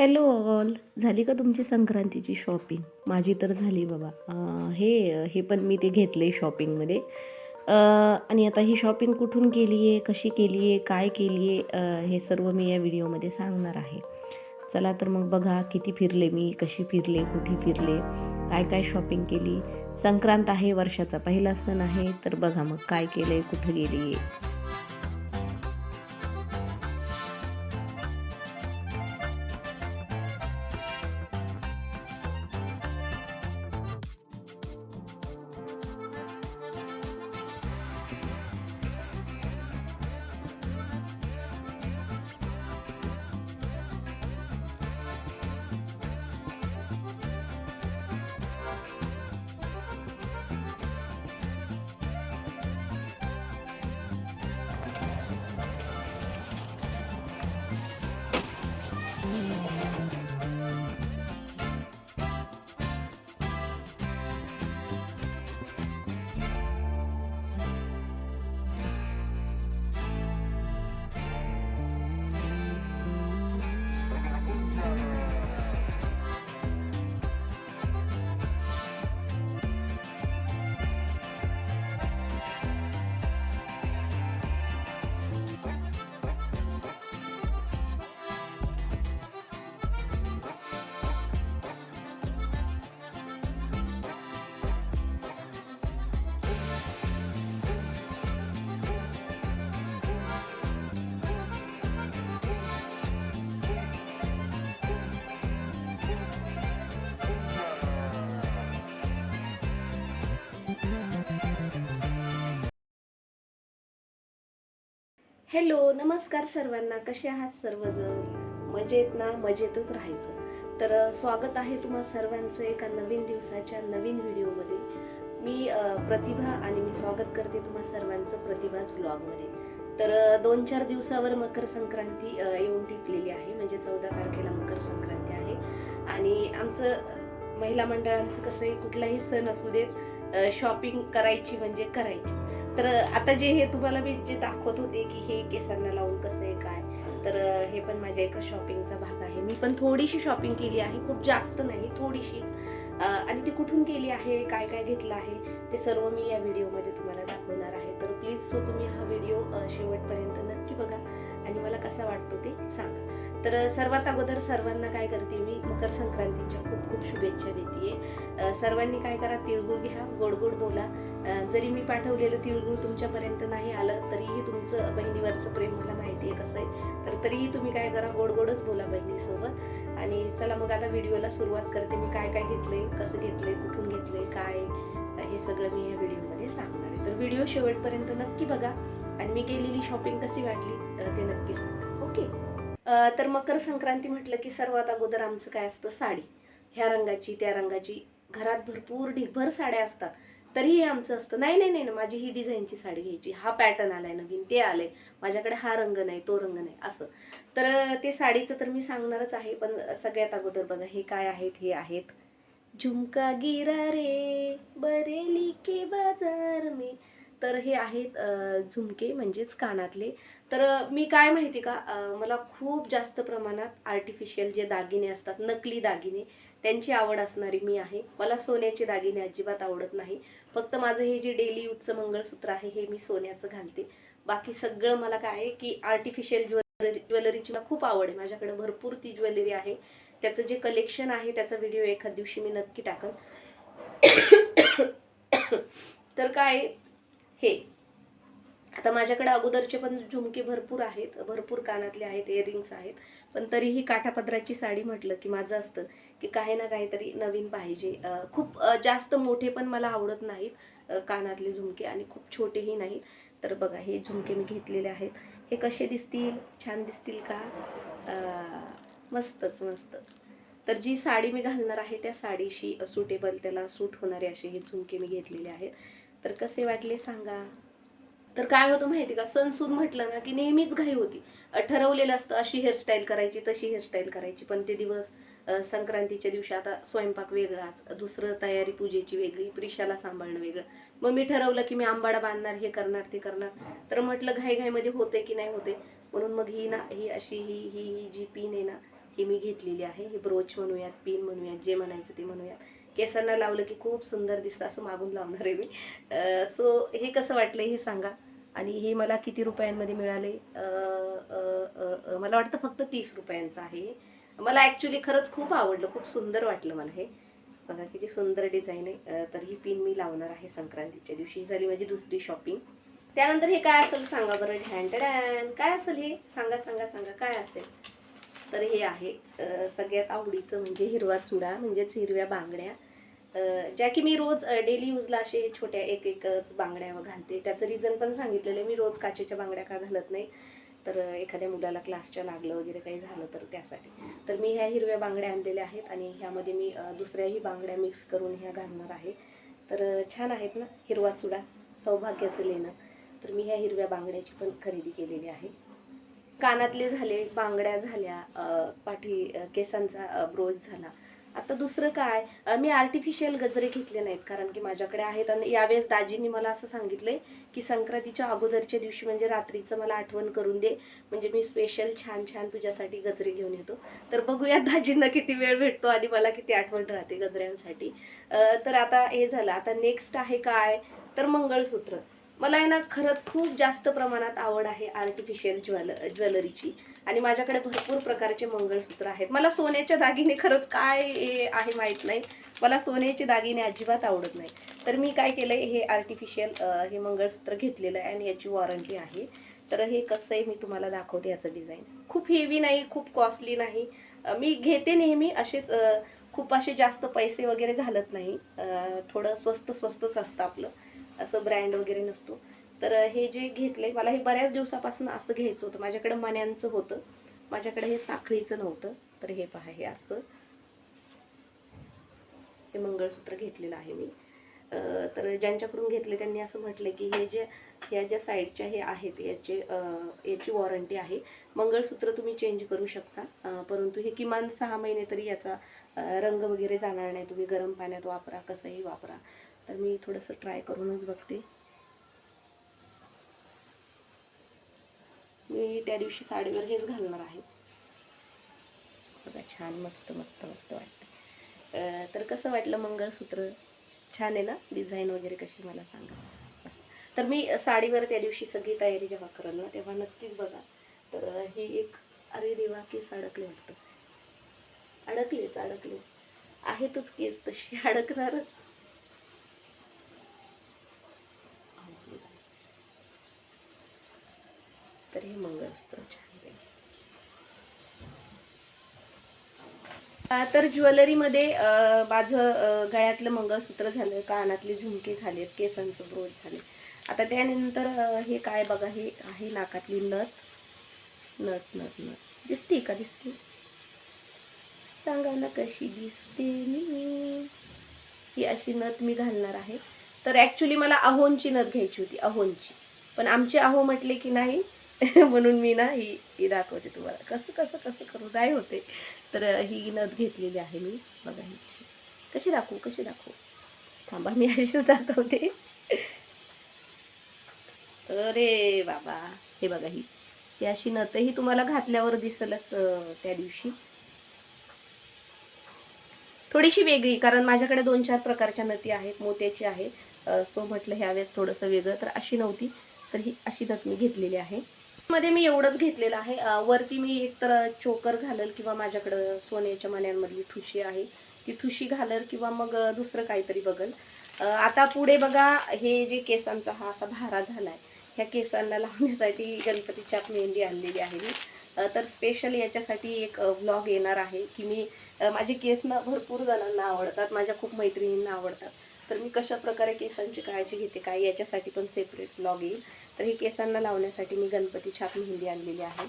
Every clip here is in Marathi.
हॅलो ऑल झाली का तुमची संक्रांतीची शॉपिंग? माझी तर झाली बाबा. हे हे पण मी ते घेतले शॉपिंगमध्ये. आणि आता ही शॉपिंग कुठून केली आहे कशी केली आहे काय केली आहे हे सर्व मी या व्हिडिओमध्ये सांगणार आहे. चला तर मग बघा किती फिरले मी कशी फिरले कुठे फिरले काय काय शॉपिंग केली. संक्रांत आहे वर्षाचा पहिला सण आहे तर बघा मग काय केलं आहे कुठं गेली आहे हॅलो नमस्कार सर्वांना. कसे आहात सर्वजण? मजेत ना? मजेतच राहायचं. तर स्वागत आहे तुम्हा सर्वांचं एका नवीन दिवसाच्या नवीन व्हिडिओमध्ये. मी प्रतिभा आणि मी स्वागत करते तुम्हा सर्वांचं प्रतिभाच ब्लॉगमध्ये. तर दोन चार दिवसावर मकर संक्रांती येऊन टिकलेली आहे. म्हणजे चौदा तारखेला मकर संक्रांती आहे. आणि आमचं महिला मंडळांचं कसं आहे कुठलाही सण असू देत शॉपिंग करायची म्हणजे करायची तर आता जे हे तुम्हाला मी जे दाखवत होते की हे केसांना लावून कसं आहे काय तर हे पण माझ्या एका शॉपिंगचा भाग आहे. मी पण थोडीशी शॉपिंग केली आहे खूप जास्त नाही थोडीशीच. आणि ती कुठून केली आहे काय काय घेतलं आहे ते सर्व मी या व्हिडिओमध्ये तुम्हाला दाखवणार आहे. तर प्लीज सो तुम्ही हा व्हिडिओ शेवटपर्यंत नक्की बघा आणि मला कसा वाटतो ते सांगा. तर सर्वात अगोदर सर्वांना काय करते मी मकर संक्रांतीच्या खूप खूप शुभेच्छा देते सर्वांनी काय करा तिळगुळ घ्या गोडगोड बोला. जरी मी पाठवलेलं तिळगुळ तुमच्यापर्यंत नाही आलं तरीही तुमचं बहिणीवरचं प्रेम मला माहिती आहे कसं आहे. तर तरीही तुम्ही काय करा गोड गोडच बोला बहिणीसोबत. आणि चला मग आता व्हिडिओला सुरुवात करते मी काय काय घेतलंय कसं घेतलंय कुठून घेतलंय काय हे सगळं मी या व्हिडिओमध्ये सांगणार आहे. तर व्हिडिओ शेवटपर्यंत नक्की बघा. आणि मी केलेली शॉपिंग कशी वाटली ते नक्की सांगा. ओके? तर मकर संक्रांती म्हटलं की सर्वात अगोदर आमचं काय असतं साडी. ह्या रंगाची त्या रंगाची. घरात भरपूर ढिगभर साड्या असतात. तरीही आमचं असतं. नाही नाही नाही ना, माझी ही डिझाईनची साडी घ्यायची. हा पॅटर्न आलाय नवीन ते आलंय. माझ्याकडे हा रंग नाही तो रंग नाही असं. तर ते साडीचं तर मी सांगणारच आहे पण सगळ्यात अगोदर बघा हे काय आहेत हे आहेत. झुमका गिरा रे बरेली के बाजार मे. तर हे आहेत झुमके म्हणजेच कानातले. तर मी काय माहिती का मला खूप जास्त प्रमाणात आर्टिफिशियल जे दागिने असतात नकली दागिने त्यांची आवड असणारी मी आहे. मला सोन्याचे दागिने अजिबात आवडत नाही. फक्त माझं हे जे डेली यूजचं मंगळसूत्र आहे हे मी सोन्याचं घालते. बाकी सगळं मला काय आहे की आर्टिफिशियल ज्वेलरी ज्वेलरीची मला खूप आवड आहे. माझ्याकडे भरपूर ती ज्वेलरी आहे. त्याचं जे कलेक्शन आहे त्याचा व्हिडिओ एखाद दिवशी मी नक्की टाकन. तर काय हे. आता माझ्याकडे अगोदरचे पण झुमके भरपूर आहेत भरपूर कानातले आहेत इयरिंग्स आहेत. पण तरीही काठापदराची साडी म्हटलं की माझं असतं की काही ना काहीतरी नवीन पाहिजे. खूप जास्त मोठे पण मला आवडत नाहीत कानातले झुमके आणि खूप छोटेही नाहीत. तर बघा हे झुमके मी घेतलेले आहेत. हे कसे दिसतील? छान दिसतील का? मस्तच मस्तच. तर जी साडी मी घालणार आहे त्या साडीशी सुटेबल त्याला सूट होणारे असे हे झुमके मी घेतलेले आहेत. तर कसे वाटले सांगा. तर काय होतं माहिती का? सणसूद म्हटलं ना की नेहमीच घाई होती. ठरवलेलं असतं अशी हेअरस्टाईल करायची तशी हेअरस्टाईल करायची. पण ते दिवस संक्रांतीच्या दिवशी आता स्वयंपाक वेगळाच दुसरं तयारी पूजेची वेगळी प्रिशाला सांभाळणं वेगळं. मग मी ठरवलं की मी आंबाडा बांधणार हे करणार ते करणार. तर म्हटलं घाईघाईमध्ये होते की नाही होते. म्हणून मग ही ना ही अशी ही ही ही जी पिन आहे ना ही मी घेतलेली आहे. हे ब्रोच म्हणूयात पिन म्हणूयात जे म्हणायचं ते म्हणूयात. केसांना लावलं की खूप सुंदर दिसतं असं मागून लावणार आहे मी. सो हे कसं वाटलं हे सांगा. आणि हे मला किती रुपयांमध्ये मिळाले? मला वाटतं फक्त तीस रुपयांचं आहे. हे. मला ॲक्च्युली खरंच खूप आवडलं खूप सुंदर वाटलं मला हे. बघा किती सुंदर डिझाईन आहे. तर ही पिन मी लावणार आहे संक्रांतीच्या दिवशी. ही झाली माझी दुसरी शॉपिंग त्यानंतर हे काय असेल सांगा बरं. ढॅन काय असेल हे? सांगा सांगा सांगा. काय असेल? तर हे आहे सगळ्यात आवडीचं म्हणजे हिरवा चुडा म्हणजेच हिरव्या बांगड्या. ज्या की मी रोज डेली यूजला असे छोट्या एक एकच बांगड्या घालते. त्याचं रिझन पण सांगितलेलं आहे मी रोज काचेच्या बांगड्या का घालत नाही. तर एखाद्या मुलाला क्लासच्या लागलं वगैरे काही झालं तर त्यासाठी. तर मी ह्या हिरव्या बांगड्या आणलेल्या आहेत आणि ह्यामध्ये मी दुसऱ्याही बांगड्या मिक्स करून ह्या घालणार आहे. तर छान आहेत ना हिरवा चुडा सौभाग्याचं लेणं. तर मी ह्या हिरव्या बांगड्याची पण खरेदी केलेली आहे. कानातले झाले बांगड्या झाल्या पाठी केसांचा ब्रोच झाला. आता दुसरं काय? मी आर्टिफिशियल गजरे घेतले नाहीत कारण की माझ्याकडे आहेत आणि यावेळेस दाजींनी मला असं सांगितलंय की संक्रांतीच्या अगोदरच्या दिवशी म्हणजे रात्रीचं मला आठवण करून दे. म्हणजे मी स्पेशल छान छान तुझ्यासाठी गजरे घेऊन येतो. तर बघूया दाजींना किती वेळ भेटतो आणि मला किती आठवण राहते गजऱ्यांसाठी. तर आता हे झालं. आता नेक्स्ट आहे काय? तर मंगळसूत्र. मला आहे ना खरंच खूप जास्त प्रमाणात आवड आहे आर्टिफिशियल ज्वेल ज्वेलरीची आणि माझ्याकडे भरपूर प्रकारचे मंगळसूत्र आहेत. मला सोन्याच्या दागिने खरंच काय हे आहे माहीत नाही. मला सोन्याचे दागिने अजिबात आवडत नाही. तर मी काय केलं आहे हे आर्टिफिशियल हे मंगळसूत्र घेतलेलं आहे आणि याची वॉरंटी आहे. तर हे कसं आहे मी तुम्हाला दाखवते याचं डिझाईन खूप हेवी नाही खूप कॉस्टली नाही. मी घेते नेहमी असेच खूप असे जास्त पैसे वगैरे घालत नाही. थोडं स्वस्त स्वस्तच असतं आपलं. ब्रँड वगैरे नसतो. तर हे जे घेतले मला हे बऱ्याच दिवसापासून असं घ्यायचं होतं. माझ्याकडे मण्यांचं होतं. माझ्याकडे हे साखळीचं नव्हतं. तर हे पहा हे असं. हे मंगळसूत्र घेतलेलं आहे मी. तर ज्यांच्याकडून घेतले त्यांनी असं म्हटलं की हे जे ह्या ज्या साईडच्या हे आहेत याचे याची वॉरंटी आहे. मंगळसूत्र तुम्ही चेंज करू शकता. परंतु हे किमान सहा महिने तरी याचा रंग वगैरे जाणार नाही. तुम्ही गरम पाण्यात वापरा कसंही वापरा. तर मी थोडंसं ट्राय करूनच बघते. मी त्या दिवशी साडीवर हेच घालणार आहे. बघा छान मस्त मस्त मस्त वाटतं. तर कसं वाटलं मंगळसूत्र? छान आहे ना? डिझाईन वगैरे कशी मला सांगा. तर मी साडीवर त्या दिवशी सगळी तयारी जेव्हा करेल ना तेव्हा नक्कीच बघा. तर ही हे एक अरे देवा केस अडकले वाटतं. अडकलेच अडकले. आहेतच केस तशी अडकणारच. तर हे मंगळसूत्र छान तर ज्वेलरीमध्ये माझं गळ्यातलं मंगळसूत्र झालं कानातले झुमके झालेत केसांचं ब्रोच झाले. आता त्यानंतर हे काय बघा हे आहे नाकातली नथ. नथ नथ नथ. दिसते का दिसते? सांगा ना कशी दिसते मी. ही अशी नथ मी घालणार आहे. तर ॲक्च्युली मला अहोंची नथ घ्यायची होती अहोंची. पण आमचे अहो म्हटले की नाही म्हणून मी ना ही ही दाखवते तुम्हाला. कसं कसं कसं करू? काय होते. तर ही नथ घेतलेली आहे मी. बघा ही. कशी दाखवू कशी दाखवू? थांबा मी अशीच दाखवते. अरे बाबा. हे बघा ही. ही अशी नथ ही तुम्हाला घातल्यावर दिसलच त्या दिवशी. थोडीशी वेगळी कारण माझ्याकडे दोन चार प्रकारच्या नती आहेत मोत्याची आहे सो म्हटलं ह्यावेळेस थोडंसं वेगळं तर अशी नव्हती. तर ही अशी नथ मी घेतलेली आहे. मध्ये मी एवढंच घेतलेलं आहे. वरती मी एकतर चोकर घालल किंवा माझ्याकडं सोन्याच्या मण्यांमधली ठुशी आहे. ती ठुशी घालल किंवा मग दुसरं काहीतरी बघल. आता पुढे बघा हे जे केसांचा हा असा भारा झालाय ह्या केसांना लावण्यासाठी गणपतीच्या मेहंदी आणलेली आहे मी. तर स्पेशल याच्यासाठी एक व्लॉग येणार आहे की मी माझे केस ना भरपूर जणांना आवडतात माझ्या खूप मैत्रिणींना आवडतात. तर मी कशा प्रकारे केसांची काळजी घेते काय याच्यासाठी पण सेपरेट ब्लॉग येईल. तर हे केसांना लावण्यासाठी मी गणपती छाप मेहंदी आणलेली आहे.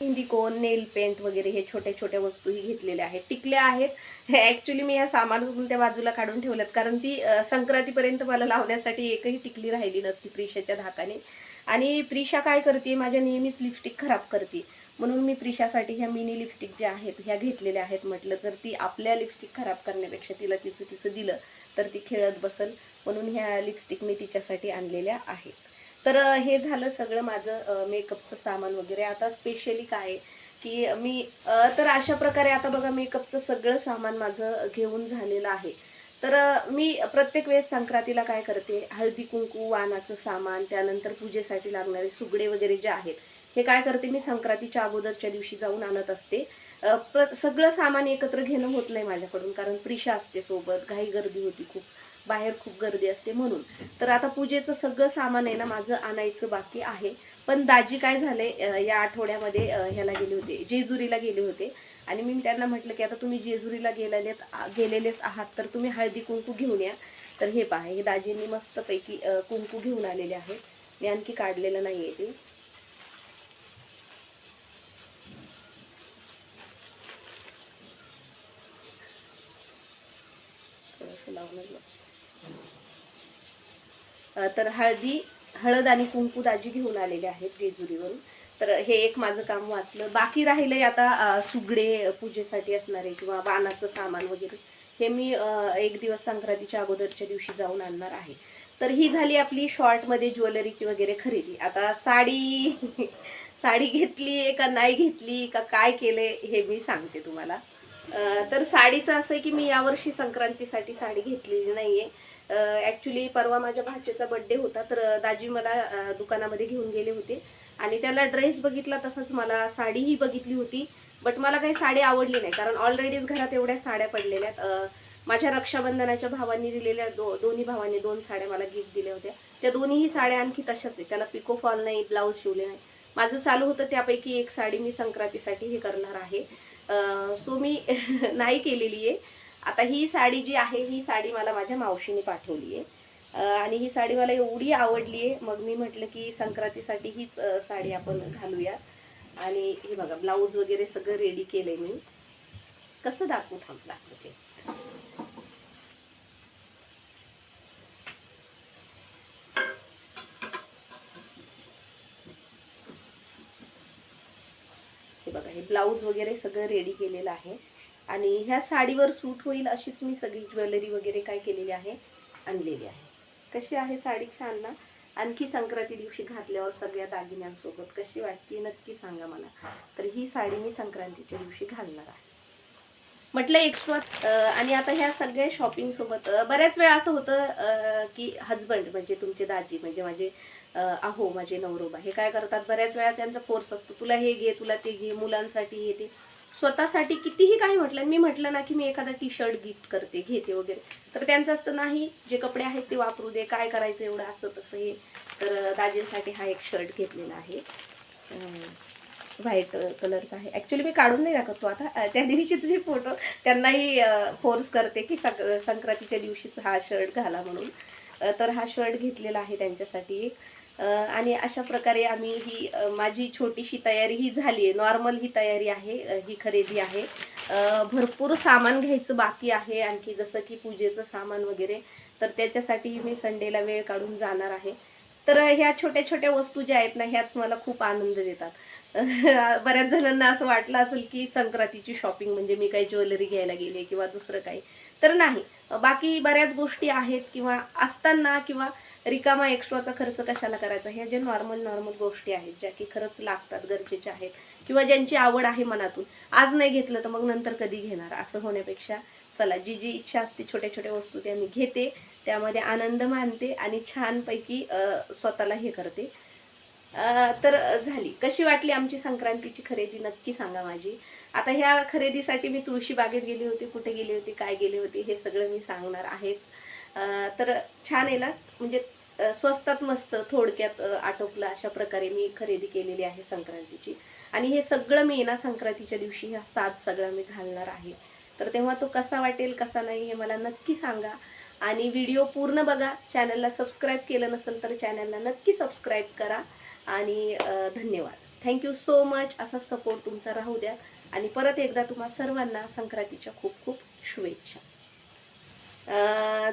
मेहंदी कोन नेल पेंट वगैरे हे छोट्या छोट्या वस्तूही घेतलेल्या आहेत. टिकल्या आहेत. ॲक्च्युली मी या सामान उघडून त्या बाजूला काढून ठेवल्यात. कारण ती संक्रांतीपर्यंत मला लावण्यासाठी एकही टिकली राहिली नसती प्रिशाच्या धाकाने. आणि प्रिशा काय करते माझ्या नेहमीच लिपस्टिक खराब करते. म्हणून मी प्रिशासाठी ह्या मिनी लिपस्टिक ज्या आहेत ह्या घेतलेल्या आहेत म्हटलं तर ती आपल्या लिपस्टिक खराब करण्यापेक्षा तिला तिचं तिचं दिलं तर ती खेळत बसल. म्हणून ह्या लिपस्टिक मी तिच्यासाठी आणलेल्या आहेत. तर हे झालं सगळं माझं मेकअपचं सामान वगैरे. आता स्पेशली काय आहे की मी तर अशा प्रकारे आता बघा मेकअपचं सगळं सामान माझं घेऊन झालेलं आहे. तर मी प्रत्येक वेळेस संक्रांतीला काय करते? हळदी कुंकू वाणाचं सामान त्यानंतर पूजेसाठी लागणारे सुगडे वगैरे जे आहेत हे काय करते? मी संक्रांतीच्या अगोदरच्या दिवशी जाऊन आणत असते. प्र सगळं सामान एकत्र घेणं होत नाही माझ्याकडून कारण प्रिशा असते सोबत घाई गर्दी होती खूप बाहेर खूप गर्दी असते म्हणून. तर आता पूजेचं सगळं सामान आहे ना माझं आणायचं बाकी आहे. पण दाजी काय झाले या आठवड्यामध्ये ह्याला गेले होते जेजुरीला गेले होते. आणि मी त्यांना म्हटलं की आता तुम्ही जेजुरीला गेलेले गेलेलेच आहात तर तुम्ही हळदी कुंकू घेऊन या. तर हे पहा हे दाजींनी मस्तपैकी कुंकू घेऊन आलेले आहेत. मी आणखी काढलेलं नाही आहे ते. तर हळदी हळद आणि कुंकू दाजी घेऊन आलेले आहेत जेजुरीवरून. तर हे एक माझं काम वाचलं. बाकी राहिलंय आता सुगडे पूजेसाठी असणारे किंवा बाणाचं सामान वगैरे. हे मी एक दिवस संक्रांतीच्या अगोदरच्या दिवशी जाऊन आणणार आहे. तर ही झाली आपली शॉर्टमध्ये ज्वेलरीची वगैरे खरेदी. आता साडी साडी घेतली का नाही घेतली का काय केले हे मी सांगते तुम्हाला. तर साडीचं असं आहे की मी यावर्षी संक्रांतीसाठी साडी घेतलेली नाही आहे ॲक्च्युली परवा माझ्या भाचेचा बड्डे होता तर दाजी मला दुकानामध्ये घेऊन गेले होते. आणि त्याला ड्रेस बघितला तसंच मला साडीही बघितली होती. बट मला काही साडी आवडली नाही कारण ऑलरेडीच घरात एवढ्या साड्या पडलेल्या आहेत. माझ्या रक्षाबंधनाच्या भावांनी दिलेल्या दो दोन्ही भावांनी दोन साड्या मला गिफ्ट दिल्या होत्या. त्या दोन्हीही साड्या आणखी तशाच आहे त्याला पिको फॉल नाही ब्लाऊज शिवले नाही. माझं चालू होतं त्यापैकी एक साडी मी संक्रांतीसाठी हे करणार आहे. सो मी नाही केलेली आहे. आता ही साडी जी आहे ही साडी मला माझ्या मावशीने पाठवली आहे. आणि ही साडी मला एवढी आवडली आहे. मग मी म्हटलं की संक्रांतीसाठी हीच साडी आपण घालूया. आणि हे बघा ब्लाऊज वगैरे सगळं रेडी केलं आहे मी. कसं दाखवू थांब दाखवते. आहे. ब्लाऊज वगैरे सगळं रेडी केलेलं आहे. आणि ह्या साडीवर सूट होईल अशीच मी सगळी ज्वेलरी वगैरे काय केलेली आहे आणलेली आहे. कशी आहे साडी छान ना? आणखी संक्रांती दिवशी घातल्यावर सगळ्या दागिन्यांसोबत कशी वाटते नक्की सांगा मला. तर ही साडी मी संक्रांतीच्या दिवशी घालणार आहे. म्हटलं एक्स्ट्रा आणि आता ह्या सगळ्या शॉपिंगसोबत बऱ्याच वेळा असं होतं की हजबंड म्हणजे तुमचे दाजी म्हणजे माझे अहो माझे नवरोबा हे काय करतात? बऱ्याच वेळा त्यांचा फोर्स असतो. तुला हे घे तुला ते घे मुलांसाठी हे ते. स्वतःसाठी कितीही काही म्हटलं मी म्हटलं ना की मी एखादा टी शर्ट गिफ्ट करते घेते वगैरे. तर त्यांचं असतं नाही जे कपडे आहेत ते वापरू दे काय करायचं एवढं असं तसं हे. तर दाजींसाठी हा एक शर्ट घेतलेला आहे. व्हाईट कलरचा आहे. ॲक्च्युली मी काढून नाही दाखवतो आता. त्या दिवशीच मी फोटो त्यांनाही फोर्स करते की सक संक्रांतीच्या दिवशीच हा शर्ट घाला म्हणून. तर हा शर्ट घेतलेला आहे त्यांच्यासाठी एक. आणि अशा प्रकारे आम्ही ही माझी छोटीशी तयारी ही झाली आहे. नॉर्मल ही तयारी आहे ही खरेदी आहे. भरपूर सामान घ्यायचं बाकी आहे. आणखी जसं की पूजेचं सामान वगैरे तर त्याच्यासाठी मी संडेला वेळ काढून जाणार आहे. तर ह्या छोट्या छोट्या वस्तू ज्या आहेत ना ह्याच मला खूप आनंद देतात. बऱ्याच जणांना असं वाटलं असेल की संक्रांतीची शॉपिंग म्हणजे मी काही ज्वेलरी घ्यायला गेले किंवा दुसरं काही. तर नाही. बाकी बऱ्याच गोष्टी आहेत किंवा असताना किंवा रिकामा एक्स्ट्राचा खर्च कशाला करायचा? ह्या ज्या नॉर्मल नॉर्मल गोष्टी आहेत ज्या की खरंच लागतात गरजेच्या आहेत किंवा ज्यांची आवड आहे मनातून आज नाही घेतलं तर मग नंतर कधी घेणार? असं होण्यापेक्षा चला जी जी इच्छा असते छोट्या छोट्या वस्तू त्या मी घेते त्यामध्ये आनंद मानते आणि छानपैकी स्वतःला हे करते. तर झाली. कशी वाटली आमची संक्रांतीची खरेदी? नक्की सांगा माझी. आता ह्या खरेदीसाठी मी तुळशी बागेत गेली होती कुठे गेली होती काय गेली होती हे सगळं मी सांगणार आहेच तर छान आहे ना? म्हणजे स्वस्तात मस्त थोडक्यात आटोपलं अशा प्रकारे मी खरेदी केलेली आहे संक्रांतीची. आणि हे सगळं मी ना संक्रांतीच्या दिवशी ह्या साज सगळा मी घालणार आहे. तर तेव्हा तो कसा वाटेल कसा नाही हे मला नक्की सांगा. आणि व्हिडिओ पूर्ण बघा. चॅनलला सबस्क्राईब केलं नसेल तर चॅनलला नक्की सबस्क्राईब करा. आणि धन्यवाद. थँक्यू सो मच असा सपोर्ट तुमचा राहू द्या. आणि परत एकदा तुम्हा सर्वांना संक्रांतीच्या खूप खूप शुभेच्छा.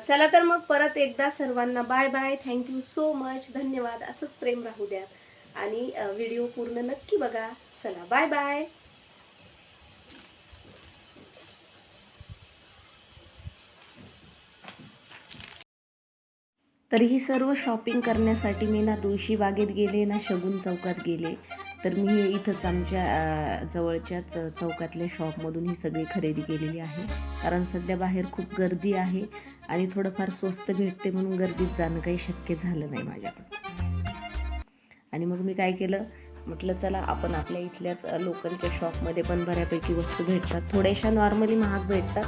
चला तर मग परत एकदा सर्वांना bye bye. Thank you so much धन्यवाद. असंच प्रेम राहू द्या आणि व्हिडिओ पूर्ण नक्की बघा. चला बाय बाय. तर ही सर्व शॉपिंग करण्यासाठी मी ना तुळशी बागेत गेले ना शगुन चौकात गेले. तर मी हे इथंच आमच्या जवळच्याच चौकातल्या शॉपमधून ही सगळी खरेदी केलेली आहे. कारण सध्या बाहेर खूप गर्दी आहे आणि थोडंफार स्वस्त भेटते म्हणून गर्दीत जाणं काही शक्य झालं नाही माझ्याकडं आणि मग मी काय केलं? म्हटलं चला आपण आपल्या इथल्याच लोकलच्या शॉपमध्ये पण बऱ्यापैकी वस्तू भेटतात. थोड्याशा नॉर्मली महाग भेटतात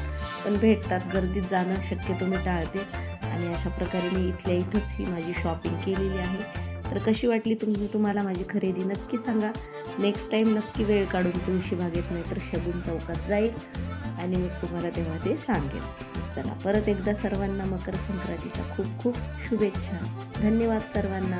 पण भेटतात. गर्दीत जाणं शक्यतो मी टाळते. आणि अशा प्रकारे मी इथल्या इथंच ही माझी शॉपिंग केलेली आहे. तर कशी वाटली तुम्ही तुम्हाला माझी खरेदी? नक्की सांगा. नेक्स्ट टाईम नक्की वेळ काढून तुळशी बागेत नाही तर शगुन चौकात जाईल आणि मग तुम्हाला तेव्हा ते सांगेल चला परत एकदा सर्वांना मकर संक्रांतीच्या खूप खूप शुभेच्छा. धन्यवाद सर्वांना.